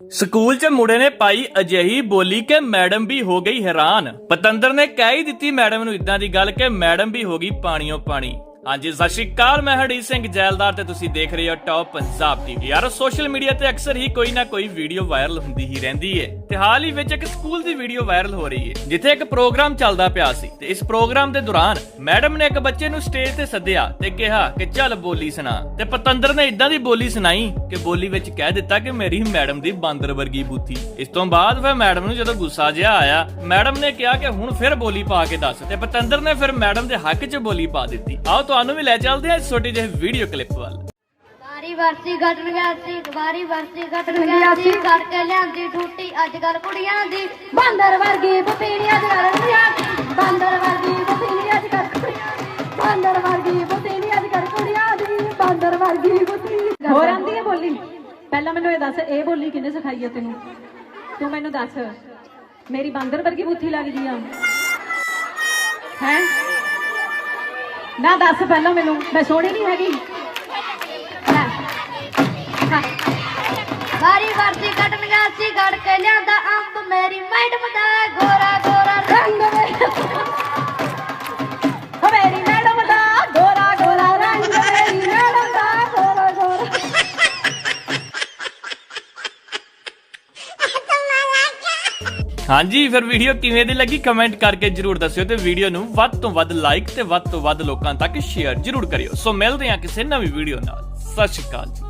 School 'ਚ ਮੁੰਡੇ ਨੇ ਪਾਈ ਅਜਿਹੀ ਬੋਲੀ ਕਿ ਮੈਡਮ ਵੀ ਹੋ ਗਈ ਹੈਰਾਨ। ਪਤੰਦਰ ਨੇ ਕਹਿ ਹੀ ਦਿੱਤੀ ਮੈਡਮ ਨੂੰ ਇਦਾਂ ਦੀ ਗੱਲ ਕਿ ਮੈਡਮ ਵੀ ਹੋ ਗਈ ਪਾਣੀਓ ਪਾਣੀ ਹਾਂਜੀ, ਸਤਿ ਸ਼੍ਰੀ ਅਕਾਲ, ਮੈਂ ਹਰਦੀਪ ਸਿੰਘ ਜੈਲਦਾਰ ਤੇ ਤੁਸੀਂ ਦੇਖ ਰਹੇ ਹੋ ਟੌਪ ਪੰਜਾਬ ਟੀਵੀ ਯਾਰ ਸੋਸ਼ਲ ਮੀਡੀਆ ਤੇ ਅਕਸਰ ਹੀ ਕੋਈ ਨਾ ਕੋਈ ਵੀਡੀਓ ਵਾਇਰਲ ਹੁੰਦੀ ਹੀ ਰਹਿੰਦੀ ਹੈ ਤੇ ਹਾਲ ਹੀ ਵਿੱਚ ਇੱਕ ਸਕੂਲ ਦੀ ਵੀਡੀਓ ਵਾਇਰਲ ਹੋ ਰਹੀ ਹੈ ਜਿੱਥੇ ਇੱਕ ਪ੍ਰੋਗਰਾਮ ਚੱਲਦਾ ਪਿਆ ਸੀ ਤੇ ਇਸ ਪ੍ਰੋਗਰਾਮ ਦੇ ਦੌਰਾਨ ਮੈਡਮ ਨੇ ਇੱਕ ਬੱਚੇ ਨੂੰ ਸਟੇਜ ਤੇ ਸੱਦਿਆ ਤੇ ਕਿਹਾ ਕਿ ਚੱਲ ਬੋਲੀ ਸੁਣਾ ਤੇ ਪਤੰਦਰ ਨੇ ਇਦਾਂ ਦੀ ਬੋਲੀ ਸੁਣਾਈ ਕਿ ਬੋਲੀ ਵਿੱਚ ਕਹਿ ਦਿੱਤਾ ਕਿ ਮੇਰੀ ਮੈਡਮ ਦੀ ਬਾਂਦਰ ਵਰਗੀ ਬੂਥੀ। ਇਸ ਤੋਂ ਬਾਅਦ ਫਿਰ ਮੈਡਮ ਨੂੰ ਜਦੋਂ ਗੁੱਸਾ ਜਿਹਾ ਆਇਆ ਮੈਡਮ ਨੇ ਕਿਹਾ ਕਿ ਹੁਣ ਫਿਰ ਬੋਲੀ ਪਾ ਕੇ ਦੱਸ ਤੇ ਪਤੰਦਰ ਨੇ ਫਿਰ ਮੈਡਮ ਦੇ ਹੱਕ 'ਚ ਬੋਲੀ ਪਾ ਦਿੱਤੀ। ਆਓ ਤੁਹਾਨੂੰ ਵੀ ਲੈ ਚੱਲਦੇ ਹਾਂ ਇਸ ਛੋਟੀ ਜਿਹੀ ਵੀਡੀਓ ਕਲਿੱਪ ਵੱਲ। ਵਾਰੀ ਵਰਸੀ ਘਟ ਗਿਆ ਸੀ ਵਾਰੀ ਵਰਸੀ ਘਟ ਗਿਆ ਸੀ ਘੜ ਕੇ ਲਿਆਂਦੀ ਟੂਟੀ ਅੱਜ ਕੱਲ ਕੁੜੀਆਂ ਦੀ। ਬਾਂਦਰ ਵਰਗੀ ਬੁੱਧੀਨੀ ਅੱਜ ਕੱਲ ਕੁੜੀਆਂ ਦੀ। ਬਾਂਦਰ ਵਰਗੀ ਬੁੱਧੀਨੀ ਅੱਜ ਕੱਲ ਕੁੜੀਆਂ ਦੀ। ਬਾਂਦਰ ਵਰਗੀ ਬੁੱਧੀਨੀ ਅੱਜ ਕੱਲ ਕੁੜੀਆਂ ਦੀ। ਬਾਂਦਰ ਵਰਗੀ ਬੁੱਧੀ ਹੋਰ ਆਂਦੀ ਹੈ ਬੋਲੀ? ਪਹਿਲਾਂ ਮੈਨੂੰ ਇਹ ਦੱਸ ਇਹ ਬੋਲੀ ਕਿਹਨੇ ਸਿਖਾਈ ਹੈ ਤੈਨੂੰ? ਤੂੰ ਮੈਨੂੰ ਦੱਸ ਮੇਰੀ ਬਾਂਦਰ ਵਰਗੀ ਬੁੱਥੀ ਲੱਗਦੀ ਆ। ਹੈ? ਨਾ ਦੱਸ ਪਹਿਲਾਂ ਮੈਨੂੰ ਮੈਂ ਸੋਹਣੀ ਨਹੀਂ ਹੈਗੀ। ਲੈ। ਹਾਂ। ਵਾਰੀ ਵਰਸੀ ਘਟ ਗਿਆ ਸੀ ਘੜ ਕੇ ਲਿਆਂਦਾ ਅੰਬ। ਮੇਰੀ ਮੈਡਮ ਦਾ ਗੋਰਾ ਗੋਰਾ ਰੰਗ। ਵੇ ਓ ਮੇਰੀ ਮੈਡਮ ਦਾ ਗੋਰਾ ਗੋਰਾ ਰੰਗ। ਮੇਰੀ ਮੈਡਮ ਦਾ ਗੋਰਾ ਗੋਰਾ ਹਾਂਜੀ, ਫਿਰ ਵੀਡੀਓ ਕਿਵੇਂ ਦੀ ਲੱਗੀ? ਕਮੈਂਟ ਕਰਕੇ ਜਰੂਰ ਦੱਸਿਓ ਤੇ ਵੀਡੀਓ ਨੂੰ ਵੱਧ ਤੋਂ ਵੱਧ ਲਾਈਕ ਤੇ ਵੱਧ ਤੋਂ ਵੱਧ ਲੋਕਾਂ ਤੱਕ ਸ਼ੇਅਰ ਜਰੂਰ ਕਰਿਓ। ਸੋ ਮਿਲਦੇ ਹਾਂ ਕਿਸੇ ਨਵੀਂ ਵੀਡੀਓ ਨਾਲ। ਸਤਿ ਸ਼੍ਰੀ ਅਕਾਲ ਜੀ।